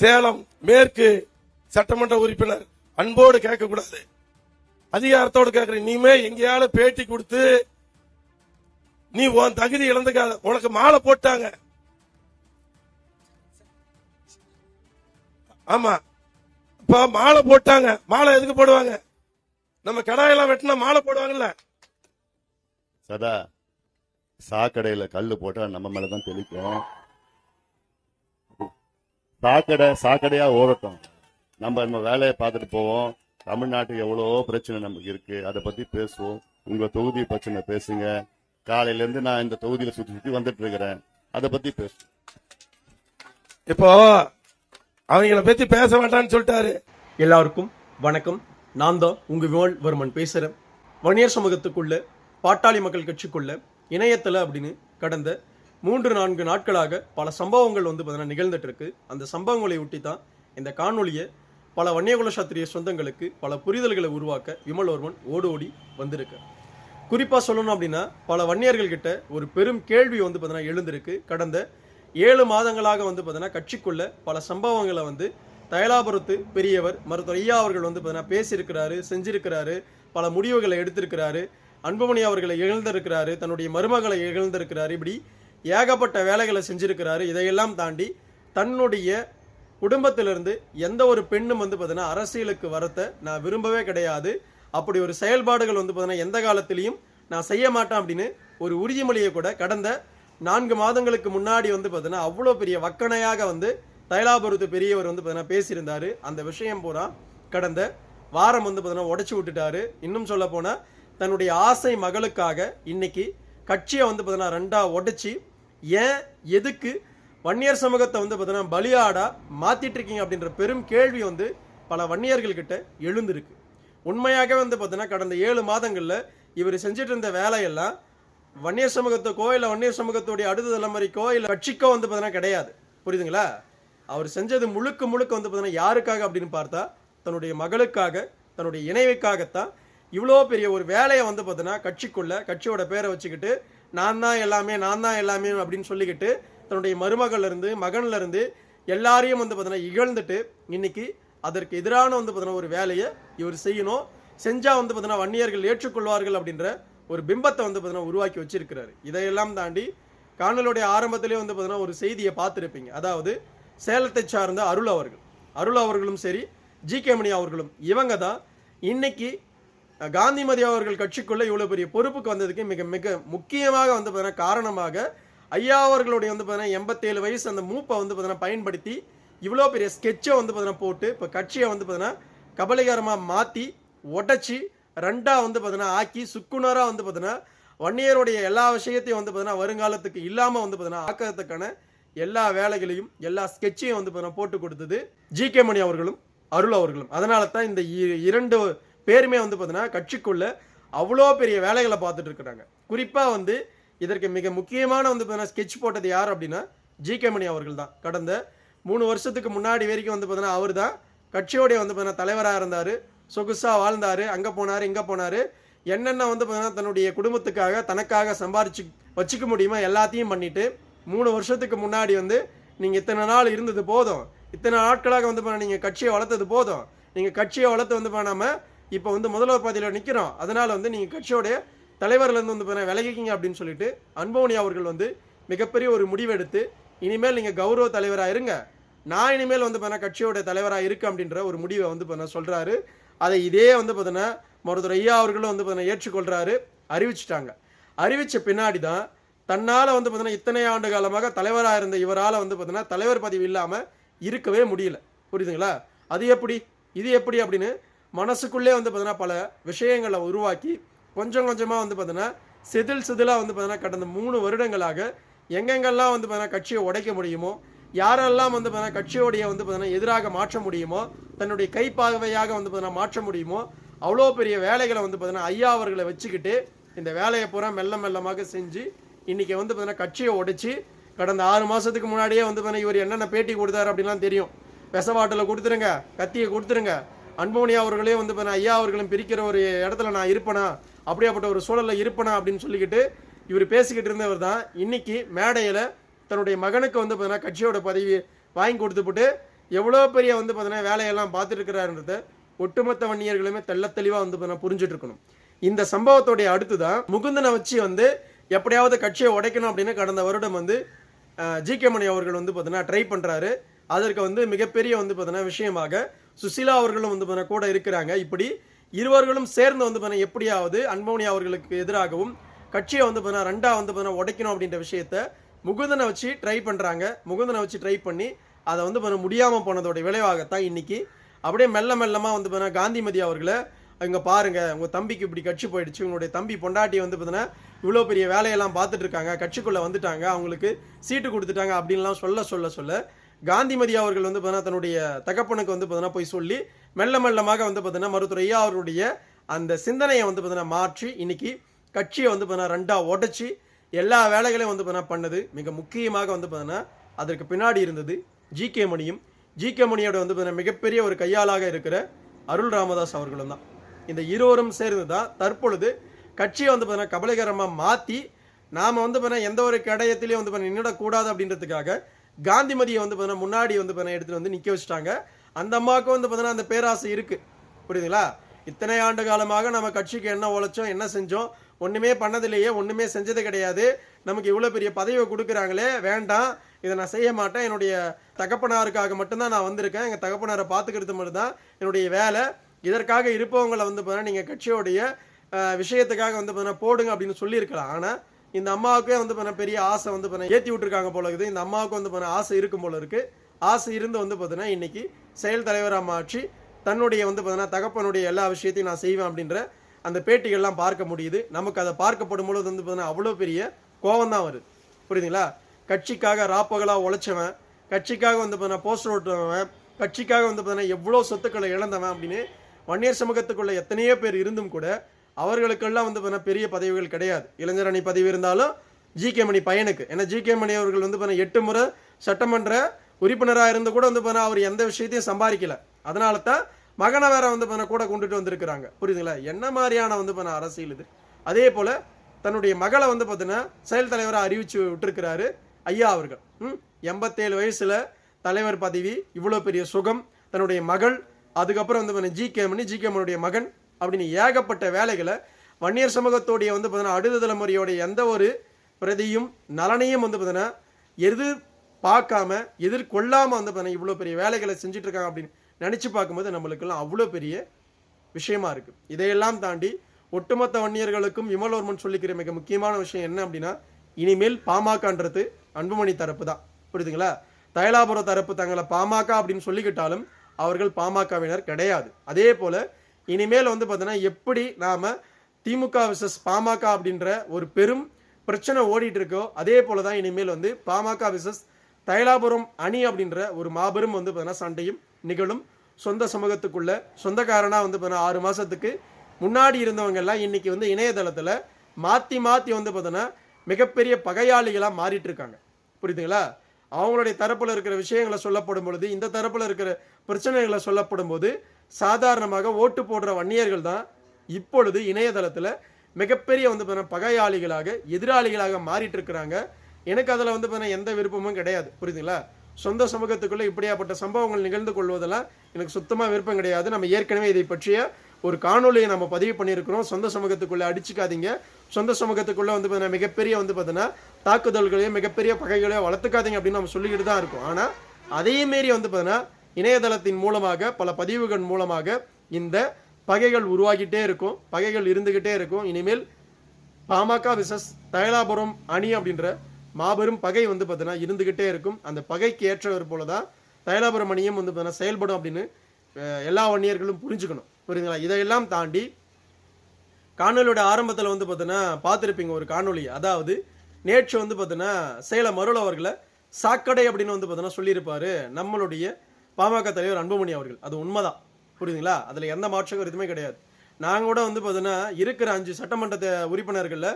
சேலம் மேற்கு சட்டமன்ற உறுப்பினர் அன்போடு கேட்கக்கூடாது. அதிகாரத்தோடு கேட்கறேன் இனிமே எங்கேயாவது பேட்டி கொடுத்து நீ உன் தகுதி இழந்துக்காத. உனக்கு மாலை போட்டாங்க. ஆமா. இப்ப மாலை போட்டாங்க. மாலை எதுக்கு போடுவாங்க? நம்ம கடாயெல்லாம் வெட்டினா மாலை போடுவாங்கல்ல. சதா சாக்கடையில கல்லு போட்டா நம்ம மேலதான் தெளிக்கும். சாக்கடை சாக்கடையா ஓடட்டும். நம்ம நம்ம வேலையை பார்த்துட்டு போவோம். தமிழ்நாட்டுக்கு எவ்வளவோ பிரச்சனை நமக்கு இருக்கு அதை பத்தி பேசுவோம். உங்க தொகுதி பிரச்சனை பேசுங்க. காலையில இருந்து நான் இந்த தொகுதியில சுத்தி சுத்தி வந்துட்டு இருக்கிறேன். அதை பத்தி பேசுவோம். இப்போ அவங்கள பத்தி பேச வேண்டாம்னு சொல்லிட்டாரு. எல்லாருக்கும் வணக்கம். நான் தான் உங்க விமல் வர்மன் பேசுறேன். வன்னியர் சமூகத்துக்குள்ள பாட்டாளி மக்கள் கட்சிக்குள்ள இணையத்துல அப்படின்னு கடந்த மூன்று நான்கு நாட்களாக பல சம்பவங்கள் வந்து பார்த்தீங்கன்னா நிகழ்ந்துட்டு இருக்கு அந்த சம்பவங்களை ஒட்டி தான் இந்த காணொலியை பல வன்னியகுல சாத்திரிய சொந்தங்களுக்கு பல புரிதல்களை உருவாக்க விமல் வர்மன் ஓடி வந்திருக்கு. குறிப்பாக சொல்லணும் அப்படின்னா பல வன்னியர்கள்கிட்ட ஒரு பெரும் கேள்வி வந்து பார்த்தீங்கன்னா எழுந்திருக்கு. கடந்த ஏழு மாதங்களாக வந்து பார்த்தீங்கன்னா கட்சிக்குள்ள பல சம்பவங்களை வந்து தயலாபுரத்து பெரியவர் மருத்துவர் ஐயா அவர்கள் வந்து பார்த்தீங்கன்னா பேசியிருக்கிறாரு செஞ்சிருக்கிறாரு பல முடிவுகளை எடுத்திருக்கிறாரு. அன்புமணி அவர்களை இழந்திருக்கிறாரு தன்னுடைய மருமகளை இழந்திருக்கிறாரு இப்படி ஏகப்பட்ட வேலைகளை செஞ்சுருக்கிறாரு. இதையெல்லாம் தாண்டி தன்னுடைய குடும்பத்திலிருந்து எந்த ஒரு பெண்ணும் வந்து பார்த்தீங்கன்னா அரசியலுக்கு வரத்தை நான் விரும்பவே கிடையாது. அப்படி ஒரு செயல்பாடுகள் வந்து பார்த்தீங்கன்னா எந்த காலத்திலையும் நான் செய்ய மாட்டேன் அப்படின்னு ஒரு உறுதிமொழியை கூட கடந்த நான்கு மாதங்களுக்கு முன்னாடி வந்து பார்த்தீங்கன்னா அவ்வளோ பெரிய வக்கணையாக வந்து தைலாபுரத்து பெரியவர் வந்து பார்த்தீங்கன்னா பேசியிருந்தாரு. அந்த விஷயம் பூரா கடந்த வாரம் வந்து பார்த்தீங்கன்னா உடச்சி விட்டுட்டாரு. இன்னும் சொல்ல போனால் தன்னுடைய ஆசை மகளுக்காக இன்னைக்கு கட்சியை வந்து பார்த்தீங்கன்னா ரெண்டாக உடச்சி ஏன் எதுக்கு? வன்னியர் சமூகத்தை வந்து பார்த்தீங்கன்னா பலியாடா மாற்றிட்டு இருக்கீங்க அப்படின்ற பெரும் கேள்வி வந்து பல வன்னியர்கள்கிட்ட எழுந்திருக்கு. உண்மையாகவே வந்து பார்த்தீங்கன்னா கடந்த ஏழு மாதங்களில் இவர் செஞ்சுட்டு இருந்த வேலையெல்லாம் வன்னியர் சமூகத்துக்கோ இல்லை வன்னியர் சமூகத்துடைய அடுத்த தலைமுறைக்கோ இல்லை கட்சிக்கோ வந்து பார்த்தீங்கன்னா கிடையாது. புரியுதுங்களா? அவர் செஞ்சது முழுக்க முழுக்க வந்து பார்த்தீங்கன்னா யாருக்காக அப்படின்னு பார்த்தா தன்னுடைய மகளுக்காக தன்னுடைய இணைவுக்காகத்தான் இவ்வளோ பெரிய ஒரு வேலையை வந்து பார்த்தீங்கன்னா கட்சிக்குள்ளே கட்சியோட பேரை வச்சுக்கிட்டு நான் தான் எல்லாமே நான் தான் எல்லாமே அப்படின்னு சொல்லிக்கிட்டு தன்னுடைய மருமகள்லேருந்து மகன்லேருந்து எல்லாரையும் வந்து பார்த்தீங்கன்னா இகழ்ந்துட்டு இன்னைக்கு அதற்கு எதிரான வந்து பார்த்தீங்கன்னா ஒரு வேலையை இவர் செய்யணும். செஞ்சால் வந்து பார்த்தீங்கன்னா வன்னியர்கள் ஏற்றுக்கொள்வார்கள் அப்படின்ற ஒரு பிம்பத்தை வந்து பார்த்தீங்கன்னா உருவாக்கி வச்சிருக்கிறாரு. இதையெல்லாம் தாண்டி காணலுடைய ஆரம்பத்திலே வந்து பார்த்தீங்கன்னா ஒரு செய்தியை பார்த்துருப்பீங்க. அதாவது சேலத்தை சார்ந்த அருள் அவர்கள். அருள் அவர்களும் சரி ஜி கே மணி அவர்களும் இவங்க தான் இன்னைக்கு காந்திமதி அவர்கள் கட்சிக்குள்ள இவ்வளோ பெரிய பொறுப்புக்கு வந்ததுக்கு மிக மிக முக்கியமாக வந்து பார்த்தீங்கன்னா காரணமாக ஐயா அவர்களுடைய வந்து பார்த்தீங்கன்னா எண்பத்தேழு வயசு அந்த மூப்பை வந்து பார்த்தீங்கன்னா பயன்படுத்தி இவ்வளோ பெரிய ஸ்கெட்சை வந்து பார்த்தீங்கன்னா போட்டு இப்போ கட்சியை வந்து பார்த்தீங்கன்னா கபலிகரமாக மாற்றி உடைச்சி ரெண்டாக வந்து பார்த்தீங்கன்னா ஆக்கி சுக்குனராக வந்து பார்த்தீங்கன்னா வன்னியருடைய எல்லா விஷயத்தையும் வந்து பார்த்தீங்கன்னா வருங்காலத்துக்கு இல்லாமல் வந்து பார்த்தீங்கன்னா ஆக்கிறதுக்கான எல்லா வேலைகளையும் எல்லா ஸ்கெட்சையும் வந்து பார்த்தீங்கன்னா போட்டு கொடுத்தது ஜி கே மணி அவர்களும் அருள் அவர்களும் அதனால தான் இந்த இ- இரண்டு பேருமே வந்து பார்த்தீங்கன்னா கட்சிக்குள்ள அவ்வளோ பெரிய வேலைகளை பார்த்துட்டு இருக்கிறாங்க. குறிப்பாக வந்து இதற்கு மிக முக்கியமான வந்து பார்த்தீங்கன்னா ஸ்கெட்ச் போட்டது யார் அப்படின்னா ஜி கே மணி அவர்கள் தான். கடந்த மூணு வருஷத்துக்கு முன்னாடி வரைக்கும் வந்து பார்த்தீங்கன்னா அவர் தான் கட்சியோடைய வந்து பார்த்தீங்கன்னா தலைவராக இருந்தார். சொகுசாக வாழ்ந்தார். அங்கே போனார் இங்கே போனார். என்னென்ன வந்து பார்த்தீங்கன்னா தன்னுடைய குடும்பத்துக்காக தனக்காக சம்பாரிச்சு வச்சுக்க முடியுமா எல்லாத்தையும் பண்ணிவிட்டு மூணு வருஷத்துக்கு முன்னாடி வந்து நீங்கள் இத்தனை நாள் இருந்தது போதும். இத்தனை நாட்களாக வந்து பார்த்தீங்கன்னா நீங்கள் கட்சியை வளர்த்தது போதும். நீங்கள் கட்சியை வளர்த்து வந்து பண்ணாமல் இப்போ வந்து முதல்வர் பதவியில் நிற்கிறோம் அதனால் வந்து நீங்கள் கட்சியோடைய தலைவர்லேருந்து வந்து பார்த்தீங்கன்னா விலகிக்கிங்க அப்படின்னு சொல்லிட்டு அன்போனி அவர்கள் வந்து மிகப்பெரிய ஒரு முடிவெடுத்து இனிமேல் நீங்கள் கௌரவ தலைவராக இருங்க. நான் இனிமேல் வந்து பார்த்தீங்கன்னா கட்சியோட தலைவராக இருக்கு அப்படின்ற ஒரு முடிவை வந்து பார்த்தீங்கன்னா சொல்கிறாரு அதை இதே வந்து பார்த்தீங்கன்னா மருத்துவர் ஐயா அவர்களும் வந்து பார்த்தீங்கன்னா ஏற்றுக்கொள்கிறாரு அறிவிச்சிட்டாங்க. அறிவித்த பின்னாடி தான் தன்னால் வந்து பார்த்தீங்கன்னா இத்தனை ஆண்டு காலமாக தலைவராக இருந்த இவரால் வந்து பார்த்தீங்கன்னா தலைவர் பதவி இல்லாமல் இருக்கவே முடியல. புரியுதுங்களா? அது எப்படி? இது எப்படி அப்படின்னு மனசுக்குள்ளே வந்து பார்த்தீங்கன்னா பல விஷயங்களை உருவாக்கி கொஞ்சம் கொஞ்சமாக வந்து பார்த்தீங்கன்னா செதில் செதிலாக வந்து பார்த்தீங்கன்னா கடந்த மூணு வருடங்களாக எங்கெங்கெல்லாம் வந்து பார்த்தீங்கன்னா கட்சியை உடைக்க முடியுமோ யாரெல்லாம் வந்து பார்த்தீங்கன்னா கட்சியோடைய வந்து பார்த்தீங்கன்னா எதிராக மாற்ற முடியுமோ தன்னுடைய கைப்பாகவையாக வந்து பார்த்தீங்கன்னா மாற்ற முடியுமோ அவ்வளோ பெரிய வேலைகளை வந்து பார்த்தீங்கன்னா ஐயா அவர்களை வச்சுக்கிட்டு இந்த வேலையை பூரா மெல்ல மெல்லமாக செஞ்சு இன்னைக்கு வந்து பார்த்தீங்கன்னா கட்சியை உடைச்சி கடந்த ஆறு மாதத்துக்கு முன்னாடியே வந்து பார்த்தீங்கன்னா இவர் என்னென்ன பேட்டி கொடுத்தாரு அப்படின்லாம் தெரியும் விசவாட்டில் கொடுத்துருங்க கத்தியை கொடுத்துருங்க அன்புமணி அவர்களே வந்து பார்த்தீங்கன்னா ஐயா அவர்களும் பிரிக்கிற ஒரு இடத்துல நான் இருப்பேனா? அப்படியாப்பட்ட ஒரு சூழலில் இருப்பேனா? அப்படின்னு சொல்லிக்கிட்டு இவர் பேசிக்கிட்டு இருந்தவர் தான். இன்னைக்கு மேடையில் தன்னுடைய மகனுக்கு வந்து பார்த்தீங்கன்னா கட்சியோட பதவி வாங்கி கொடுத்துப்புட்டு எவ்வளோ பெரிய வந்து பார்த்தீங்கன்னா வேலையெல்லாம் பார்த்துருக்கிறாருன்றத ஒட்டுமொத்த வன்னியர்களுமே தெள்ள தெளிவாக வந்து பார்த்தீங்கன்னா புரிஞ்சுட்டு இருக்கணும். இந்த சம்பவத்தோடைய அடுத்து தான் முகுந்தனை வச்சு வந்து எப்படியாவது கட்சியை உடைக்கணும் அப்படின்னு கடந்த வருடம் வந்து ஜி கே மணி அவர்கள் வந்து பார்த்தீங்கன்னா ட்ரை பண்ணுறாரு அதற்கு வந்து மிகப்பெரிய வந்து பார்த்தீங்கன்னா விஷயமாக சுசிலா அவர்களும் வந்து பார்த்தீங்கன்னா கூட இருக்கிறாங்க. இப்படி இருவர்களும் சேர்ந்து வந்து பார்த்தீங்கன்னா எப்படியாவது அன்பமணி அவர்களுக்கு எதிராகவும் கட்சியை வந்து பார்த்தீங்கன்னா ரெண்டாக வந்து பார்த்தீங்கன்னா உடைக்கணும் அப்படின்ற விஷயத்த முகுந்தனை வச்சு ட்ரை பண்ணுறாங்க முகுந்தனை வச்சு ட்ரை பண்ணி அதை வந்து பண்ண முடியாமல் போனதோட விளைவாகத்தான் இன்னைக்கு அப்படியே மெல்ல மெல்லமாக வந்து பார்த்தீங்கன்னா காந்திமதி அவர்களை இங்கே பாருங்கள் உங்கள் தம்பிக்கு இப்படி கட்சி போயிடுச்சு. உங்களுடைய தம்பி பொண்டாட்டி வந்து பார்த்தீங்கன்னா இவ்வளோ பெரிய வேலையெல்லாம் பார்த்துட்டு இருக்காங்க. கட்சிக்குள்ளே வந்துட்டாங்க. அவங்களுக்கு சீட்டு கொடுத்துட்டாங்க அப்படின்லாம் சொல்ல சொல்ல சொல்ல காந்திமதி அவர்கள் வந்து பார்த்தீங்கன்னா தன்னுடைய தகப்பனுக்கு வந்து பார்த்தீங்கன்னா போய் சொல்லி மெல்ல மெல்லமாக வந்து பார்த்தீங்கன்னா மருத்துவரையா அவருடைய அந்த சிந்தனையை வந்து பார்த்தீங்கன்னா மாற்றி இன்னைக்கு கட்சியை வந்து பார்த்தீங்கன்னா ரெண்டாக உடைச்சி எல்லா வேலைகளையும் வந்து பார்த்தீங்கன்னா பண்ணது மிக முக்கியமாக வந்து பார்த்தீங்கன்னா அதற்கு பின்னாடி இருந்தது ஜி கே மணியும் ஜி கே மணியோட வந்து பார்த்தீங்கன்னா மிகப்பெரிய ஒரு கையாளாக இருக்கிற அருள் ராமதாஸ் அவர்களும் தான் இந்த இருவரும் சேர்ந்து தான் தற்பொழுது கட்சியை வந்து பார்த்தீங்கன்னா கபலகரமாக மாற்றி நாம் வந்து பார்த்தீங்கன்னா எந்த ஒரு கடையத்திலையும் வந்து பார்த்தீங்கன்னா நின்றுடக்கூடாது அப்படின்றதுக்காக காந்திமதியை வந்து பார்த்தீங்கன்னா முன்னாடி வந்து பார்த்தீங்கன்னா எடுத்துகிட்டு வந்து நிற்க வச்சுட்டாங்க. அந்த அம்மாவுக்கும் வந்து பார்த்தீங்கன்னா அந்த பேராசை இருக்குது புரியுதுங்களா? இத்தனை ஆண்டு காலமாக நம்ம கட்சிக்கு என்ன உழைச்சோம் என்ன செஞ்சோம் ஒன்றுமே பண்ணதில்லையே ஒன்றுமே செஞ்சது கிடையாது. நமக்கு இவ்வளோ பெரிய பதவியை கொடுக்குறாங்களே வேண்டாம் இதை நான் செய்ய மாட்டேன். என்னுடைய தகப்பனாருக்காக மட்டும்தான் நான் வந்திருக்கேன். எங்கள் தகப்பனாரை பார்த்துக்கிறது மட்டும் தான் என்னுடைய வேலை. இதற்காக இருப்பவங்களை வந்து பார்த்தீங்கன்னா நீங்கள் கட்சியோடைய விஷயத்துக்காக வந்து பார்த்தீங்கன்னா போடுங்க அப்படின்னு சொல்லியிருக்கலாம். ஆனால் இந்த அம்மாவுக்கே வந்து பார்த்தீங்கன்னா பெரிய ஆசை வந்து பார்த்தீங்கன்னா ஏற்றி விட்டுருக்காங்க போல இருக்குது. இந்த அம்மாவுக்கு வந்து பண்ண ஆசை இருக்கும் போல இருக்குது ஆசை இருந்து வந்து பார்த்தீங்கன்னா இன்னைக்கு செயல் தலைவராக மாற்றி தன்னுடைய வந்து பார்த்தீங்கன்னா தகப்பனுடைய எல்லா விஷயத்தையும் நான் செய்வேன் அப்படின்ற அந்த பேட்டிகள்லாம் பார்க்க முடியுது. நமக்கு அதை பார்க்கப்படும் பொழுது வந்து பார்த்தீங்கன்னா அவ்வளோ பெரிய கோவம் தான் வருது. புரியுதுங்களா? கட்சிக்காக ராப்பகலாக உழைச்சவன் கட்சிக்காக வந்து பார்த்தீங்கன்னா போஸ்டர் ஓட்டுவன் கட்சிக்காக வந்து பார்த்தீங்கன்னா எவ்வளோ சொத்துக்களை இழந்தவன் அப்படின்னு வன்னியர் சமூகத்துக்குள்ள எத்தனையோ பேர் இருந்தும் கூட அவர்களுக்கெல்லாம் வந்து பார்த்தீங்கன்னா பெரிய பதவிகள் கிடையாது. இளைஞர் அணி பதவி இருந்தாலும் ஜி கே மணி பையனுக்கு. ஏன்னா ஜி கே மணி அவர்கள் வந்து பார்த்தீங்கன்னா எட்டு முறை சட்டமன்ற உறுப்பினராக இருந்து கூட வந்து பார்த்தீங்கன்னா அவர் எந்த விஷயத்தையும் சம்பாதிக்கல. அதனால தான் மகனை வேற வந்து பார்த்தீங்கன்னா கூட கொண்டுட்டு வந்திருக்கிறாங்க. புரியுதுங்களா? என்ன மாதிரியான வந்து பார்த்தீங்கன்னா அரசியல் இது? அதே போல தன்னுடைய மகளை வந்து பார்த்தீங்கன்னா செயல் தலைவராக அறிவிச்சு விட்டுருக்கிறாரு ஐயா அவர்கள். ம்? எண்பத்தேழு வயசுல தலைவர் பதவி இவ்வளோ பெரிய சுகம் தன்னுடைய மகள் அதுக்கப்புறம் வந்து G K Mani G K மணியுடைய மகன் அப்படின்னு ஏகப்பட்ட வேலைகளை வன்னியர் சமூகத்தோடைய வந்து பார்த்தீங்கன்னா அடுத்த தலைமுறையோடைய எந்த ஒரு பிரதியும் நலனையும் வந்து பார்த்தீங்கன்னா எதிர் பார்க்காம எதிர்கொள்ளாமல் வந்து பார்த்தீங்கன்னா இவ்வளோ பெரிய வேலைகளை செஞ்சுட்டு இருக்காங்க அப்படின்னு நினச்சி பார்க்கும்போது நம்மளுக்கெல்லாம் அவ்வளோ பெரிய விஷயமா இருக்குது இதையெல்லாம் தாண்டி ஒட்டுமொத்த வன்னியர்களுக்கும் விமலவர்மன் சொல்லிக்கிற மிக முக்கியமான விஷயம் என்ன அப்படின்னா இனிமேல் பாமகன்றது அன்புமணி தரப்பு தான். புரியுதுங்களா? தைலாபுர தரப்பு தங்களை பாமக அப்படின்னு சொல்லிக்கிட்டாலும் அவர்கள் பாமகவினர் கிடையாது. அதே போல் இனிமேல் வந்து பார்த்தீங்கன்னா எப்படி நாம் திமுக விசஸ் பாமக அப்படின்ற ஒரு பெரும் பிரச்சனை ஓடிட்டு இருக்கோ அதே போல தான் இனிமேல் வந்து பாமக விசஸ் தைலாபுரம் அணி அப்படின்ற ஒரு மாபெரும் வந்து பார்த்தீங்கன்னா சண்டையும் நிகழும். சொந்த சமூகத்துக்குள்ள சொந்தக்காரனாக வந்து பார்த்தீங்கன்னா ஆறு மாதத்துக்கு முன்னாடி இருந்தவங்க எல்லாம் இன்னைக்கு வந்து இணையதளத்தில் மாற்றி மாற்றி வந்து பார்த்தீங்கன்னா மிகப்பெரிய பகையாளிகளாக மாறிட்டு இருக்காங்க. புரியுதுங்களா? அவங்களுடைய தரப்பில் இருக்கிற விஷயங்களை சொல்லப்படும் பொழுது இந்த தரப்பில் இருக்கிற பிரச்சனைகளை சொல்லப்படும் போது சாதாரணமாக ஓட்டு போடுற வன்னியர்கள் தான் இப்பொழுது இணையதளத்தில் மிகப்பெரிய வந்து பார்த்தீங்கன்னா பகையாளிகளாக எதிராளிகளாக மாறிட்டு இருக்கிறாங்க எனக்கு அதில் வந்து பார்த்தீங்கன்னா எந்த விருப்பமும் கிடையாது. புரியுதுங்களா? சொந்த சமூகத்துக்குள்ளே இப்படியாப்பட்ட சம்பவங்கள் நிகழ்ந்து கொள்வதெல்லாம் எனக்கு சுத்தமாக விருப்பம் கிடையாது. நம்ம ஏற்கனவே இதை பற்றிய ஒரு காணொலியை நம்ம பதிவு பண்ணியிருக்கிறோம். சொந்த சமூகத்துக்குள்ளே அடிச்சுக்காதீங்க. சொந்த சமூகத்துக்குள்ளே வந்து பார்த்தீங்கன்னா மிகப்பெரிய வந்து பார்த்தீங்கன்னா தாக்குதல்களையும் மிகப்பெரிய பகைகளையும் வளர்த்துக்காதீங்க அப்படின்னு நம்ம சொல்லிக்கிட்டு தான் இருக்கோம். ஆனால் அதே மாரி வந்து பார்த்தீங்கன்னா இணையதளத்தின் மூலமாக பல பதிவுகள் மூலமாக இந்த பகைகள் உருவாகிட்டே இருக்கும். பகைகள் இருந்துக்கிட்டே இருக்கும். இனிமேல் பாமக விசஸ் தைலாபுரம் அணி அப்படின்ற மாபெரும் பகை வந்து பார்த்தீங்கன்னா இருந்துக்கிட்டே இருக்கும். அந்த பகைக்கு ஏற்றவர் போல தான் தைலாபுரம் அணியும் வந்து பார்த்தீங்கன்னா செயல்படும் அப்படின்னு எல்லா வன்னியர்களும் புரிஞ்சுக்கணும். புரியுதுங்களா? இதையெல்லாம் தாண்டி காணொலியோட ஆரம்பத்தில் வந்து பார்த்தீங்கன்னா பார்த்துருப்பீங்க ஒரு காணொளி அதாவது நேற்று வந்து பார்த்தீங்கன்னா சேலம் அருள் அவர்களை சாக்கடை அப்படின்னு வந்து பார்த்தீங்கன்னா சொல்லியிருப்பார். நம்மளுடைய பாமக தலைவர் அன்புமணி அவர்கள். அது உண்மைதான். புரியுதுங்களா? அதில் எந்த மாற்றம் எதுவுமே கிடையாது. நாங்கள் கூட வந்து பார்த்தீங்கன்னா இருக்கிற அஞ்சு சட்டமன்ற உறுப்பினர்களில்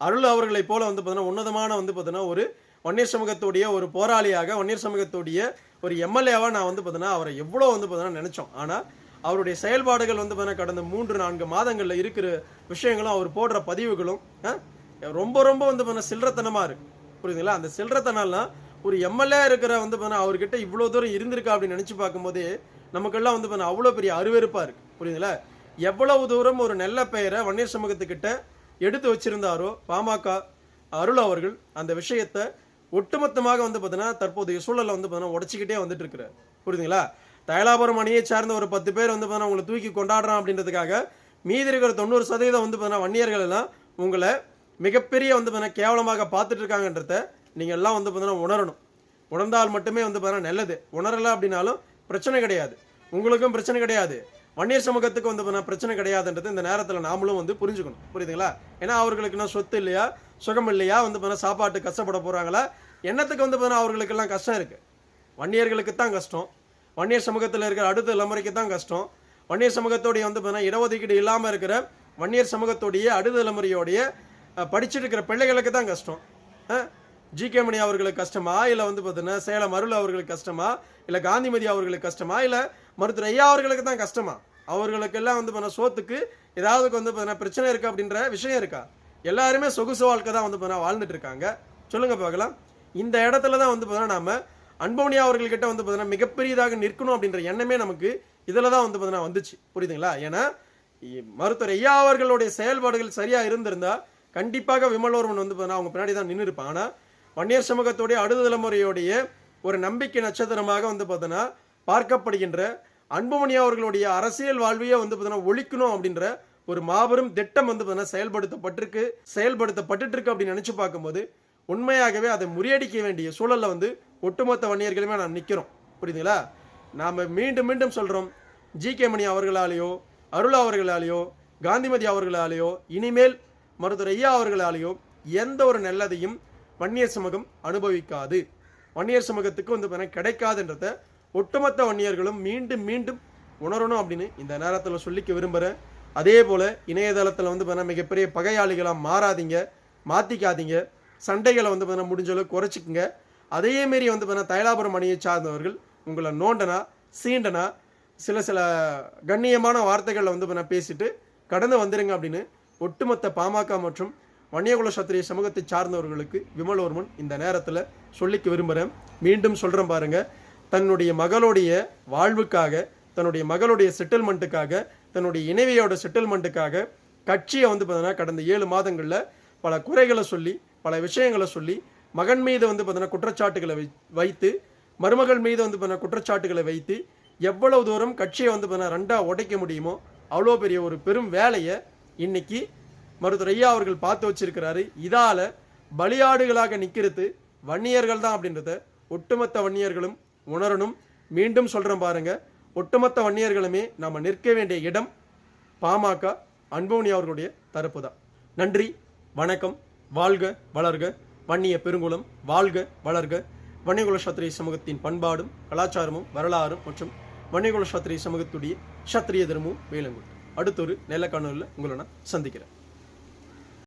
அருள் அவர்களை போல வந்து பார்த்தீங்கன்னா உன்னதமான வந்து பார்த்தீங்கன்னா ஒரு வன்னியர் சமூகத்துடைய ஒரு போராளியாக வன்னியர் சமூகத்துடைய ஒரு எம்எல்ஏவாக நான் வந்து பார்த்தீங்கன்னா அவரை எவ்வளோ வந்து பார்த்தீங்கன்னா நினச்சோம். ஆனால் அவருடைய செயல்பாடுகள் வந்து பார்த்தீங்கன்னா கடந்த மூன்று நான்கு மாதங்களில் இருக்கிற விஷயங்களும் அவர் போடுற பதிவுகளும் ரொம்ப ரொம்ப வந்து பார்த்தீங்கன்னா சில்லறத்தனமாக இருக்குது புரியுதுங்களா? அந்த சில்லறத்தனம்லாம் ஒரு எம்எல்ஏ இருக்கிற வந்து பார்த்தா அவர்கிட்ட இவ்வளோ தூரம் இருந்திருக்கா அப்படின்னு நினச்சி பார்க்கும்போதே நமக்கெல்லாம் வந்து பார்த்தா அவ்வளோ பெரிய அருவெருப்பாக இருக்குது புரியுதுங்களா? எவ்வளவு தூரம் ஒரு நல்ல பெயரை வன்னியர் சமூகத்துக்கிட்ட எடுத்து வச்சிருந்தாரோ பாமக அருள் அவர்கள் அந்த விஷயத்தை ஒட்டுமொத்தமாக வந்து பார்த்தீங்கன்னா தற்போதைய சூழலை வந்து பார்த்தீங்கன்னா உடச்சிக்கிட்டே வந்துட்டு இருக்கிறார். புரியுதுங்களா? தயலாபுரம் அணியை சார்ந்த ஒரு பத்து பேர் வந்து பார்த்தீங்கன்னா உங்களை தூக்கி கொண்டாடுறான் அப்படின்றதுக்காக மீதி இருக்கிற தொண்ணூறு சதவீதம் வந்து பார்த்தீங்கன்னா வன்னியர்கள் எல்லாம் உங்களை மிகப்பெரிய வந்து பார்த்தீங்கன்னா கேவலமாக பார்த்துட்டு இருக்காங்கன்றத நீங்கள் எல்லாம் வந்து பார்த்தீங்கன்னா உணரணும். உணர்ந்தால் மட்டுமே வந்து பார்த்தீங்கன்னா நல்லது. உணரலை அப்படின்னாலும் பிரச்சனை கிடையாது. உங்களுக்கும் பிரச்சனை கிடையாது. வன்னியர் சமூகத்துக்கு வந்து பார்த்தீங்கன்னா பிரச்சனை கிடையாதுன்றது இந்த நேரத்தில் நாமளும் வந்து புரிஞ்சுக்கணும். புரியுதுங்களா? ஏன்னா அவர்களுக்குன்னா சொத்து இல்லையா? சுகம் இல்லையா? வந்து பார்த்தீங்கன்னா சாப்பாட்டு கஷ்டப்பட போகிறாங்களா என்னத்துக்கு வந்து பார்த்தீங்கன்னா அவர்களுக்கெல்லாம் கஷ்டம் இருக்குது வன்னியர்களுக்கு தான் கஷ்டம். வன்னியர் சமூகத்தில் இருக்கிற அடுத்த தலைமுறைக்கு தான் கஷ்டம். வன்னியர் சமூகத்தோடைய வந்து பார்த்தீங்கன்னா இடஒதுக்கீடு இல்லாமல் இருக்கிற வன்னியர் சமூகத்தோடைய அடுத்த தலைமுறையோடைய படிச்சுட்டு இருக்கிற பிள்ளைகளுக்கு தான் கஷ்டம். ஜிகே மணி அவர்களுக்கு கஷ்டமா? இல்லை வந்து பார்த்தீங்கன்னா சேலம் அருள் அவர்களுக்கு கஷ்டமா? இல்லை காந்திமதி அவர்களுக்கு கஷ்டமா? இல்லை மருத்துவர் ஐயா அவர்களுக்கு தான் கஷ்டமா? அவர்களுக்கெல்லாம் வந்து பார்த்தீங்கன்னா சோத்துக்கு ஏதாவது வந்து பார்த்தீங்கன்னா பிரச்சனை இருக்கா அப்படின்ற விஷயம் இருக்கா? எல்லாருமே சொகுசு வாழ்க்கை தான் வந்து பார்த்தீங்கன்னா வாழ்ந்துட்டு இருக்காங்க. சொல்லுங்க பார்க்கலாம். இந்த இடத்துல தான் வந்து பார்த்தீங்கன்னா நாம அன்பமணி அவர்கள்கிட்ட வந்து பார்த்தீங்கன்னா மிகப்பெரியதாக நிற்கணும் அப்படின்ற எண்ணமே நமக்கு இதில் தான் வந்து பார்த்தீங்கன்னா வந்துச்சு. புரியுதுங்களா? ஏன்னா மருத்துவர் ஐயா அவர்களுடைய செயல்பாடுகள் சரியாக இருந்திருந்தா கண்டிப்பாக விமலோர்மன் வந்து பார்த்தீங்கன்னா அவங்க பின்னாடி தான் நின்று இருப்பான் ஆனால் வன்னியர் சமூகத்துடைய அடுத்த தலைமுறையுடைய ஒரு நம்பிக்கை நட்சத்திரமாக வந்து பார்த்தோன்னா பார்க்கப்படுகின்ற அன்புமணி அவர்களுடைய அரசியல் வாழ்வையே வந்து பார்த்தீங்கன்னா ஒழிக்கணும் அப்படின்ற ஒரு மாபெரும் திட்டம் வந்து பார்த்தீங்கன்னா செயல்படுத்தப்பட்டிருக்கு செயல்படுத்தப்பட்டு இருக்கு அப்படின்னு நினைச்சு பார்க்கும்போது உண்மையாகவே அதை முறியடிக்க வேண்டிய சூழல்ல வந்து ஒட்டுமொத்த வன்னியர்களுமே நாம் நிற்கிறோம் புரியுதுங்களா? நாம மீண்டும் மீண்டும் சொல்றோம். ஜி கே மணி அவர்களாலேயோ அருள் அவர்களாலேயோ காந்திமதி அவர்களாலேயோ இனிமேல் மருத்துவர் ஐயா அவர்களாலேயோ எந்த ஒரு நல்லதையும் வன்னியர் சமூகம் அனுபவிக்காது. வன்னியர் சமூகத்துக்கு வந்து பார்த்தீங்கன்னா கிடைக்காதுன்றத ஒட்டுமொத்த வன்னியர்களும் மீண்டும் மீண்டும் உணரணும் அப்படின்னு இந்த நேரத்தில் சொல்லிக்க விரும்புகிறேன் அதே போல் இணையதளத்தில் வந்து பார்த்தீங்கன்னா மிகப்பெரிய பகையாளிகளாக மாறாதீங்க மாற்றிக்காதீங்க சண்டைகளை வந்து பார்த்தீங்கன்னா முடிஞ்ச அளவுக்கு குறைச்சிக்குங்க. அதே மாரி வந்து பார்த்தீங்கன்னா தைலாபுரம் அணியை சார்ந்தவர்கள் உங்களை நோண்டனா சீண்டனா சில சில கண்ணியமான வார்த்தைகளில் வந்து பார்த்தீங்கன்னா பேசிட்டு கடந்து வந்துடுங்க அப்படின்னு ஒட்டுமொத்த பாமக மற்றும் வன்னியகுல சத்திரிய சமூகத்தை சார்ந்தவர்களுக்கு விமலவர்மன் இந்த நேரத்தில் சொல்லிக்க விரும்புகிறேன் மீண்டும் சொல்கிறேன் பாருங்கள் தன்னுடைய மகளுடைய வாழ்வுக்காக தன்னுடைய மகளுடைய செட்டில்மெண்ட்டுக்காக தன்னுடைய இணைவியோட செட்டில்மெண்ட்டுக்காக கட்சியை வந்து பார்த்தீங்கன்னா கடந்த ஏழு மாதங்களில் பல குறைகளை சொல்லி பல விஷயங்களை சொல்லி மகன் மீது வந்து பார்த்தீங்கன்னா குற்றச்சாட்டுகளை வை வைத்து மருமகள் மீது வந்து பார்த்தீங்கன்னா குற்றச்சாட்டுகளை வைத்து எவ்வளவு தூரம் கட்சியை வந்து பார்த்தீங்கன்னா ரெண்டாக உடைக்க முடியுமோ அவ்வளோ பெரிய ஒரு பெரும் வேலையை இன்னைக்கு மருத்துவர் ஐயா அவர்கள் பார்த்து வச்சிருக்கிறாரு இதால பலியாடுகளாக நிற்கிறது வன்னியர்கள் தான் அப்படின்றத ஒட்டுமொத்த வன்னியர்களும் உணரணும். மீண்டும் சொல்கிறேன் பாருங்க ஒட்டுமொத்த வன்னியர்களுமே நாம் நிற்க வேண்டிய இடம் பாமக அன்புமணி அவர்களுடைய தரப்பு தான். நன்றி வணக்கம் வாழ்க வளர்க வன்னிய பெருங்குளம் வாழ்க வளர்க. வன்னியகுல சத்திரிய சமூகத்தின் பண்பாடும் கலாச்சாரமும் வரலாறும் மற்றும் வன்னியகுல சத்திரிய சமூகத்துடைய சத்திரிய தர்மமும் வேலங்குள் அடுத்த ஒரு நல்ல காணொலியில் உங்களை நான் சந்திக்கிறேன்.